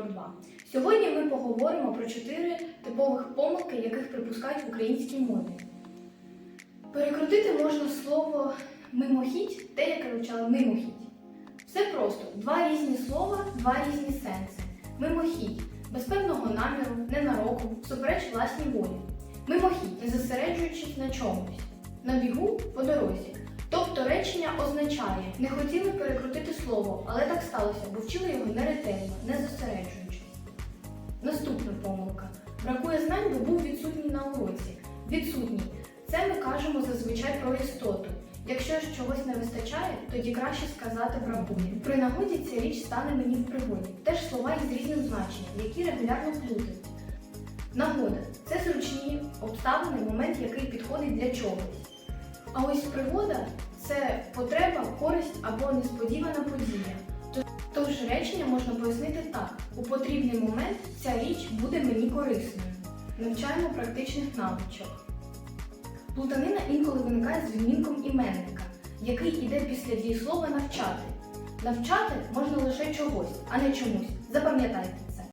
2. Сьогодні ми поговоримо про чотири типових помилки, яких припускають в українській мові. Перекрутити можна слово мимохідь, те, яке вивчали мимохідь. Все просто два різні слова, два різні сенси. Мимохідь без певного наміру, ненароком, всупереч власній волі. Мимохідь, не зосереджуючись на чомусь. На бігу по дорозі. Речення означає, не хотіли перекрутити слово, але так сталося, бо вчили його неретельно, не зосереджуючись. Наступна помилка. Бракує знань, бо був відсутній на уроці. Відсутній. Це ми кажемо зазвичай про істоту. Якщо ж чогось не вистачає, тоді краще сказати бракує. При нагоді ця річ стане мені в пригоді. Теж слова із різним значенням, які регулярно плутають. Нагода це зручні обставини, момент, який підходить для чогось. А ось пригода потреба, користь або несподівана подія. Тож речення можна пояснити так: у потрібний момент ця річ буде мені корисною. Навчаємо практичних навичок. Плутанина інколи виникає з відмінком іменника, який іде після дієслова навчати. Навчати можна лише чогось, а не чомусь. Запам'ятайте.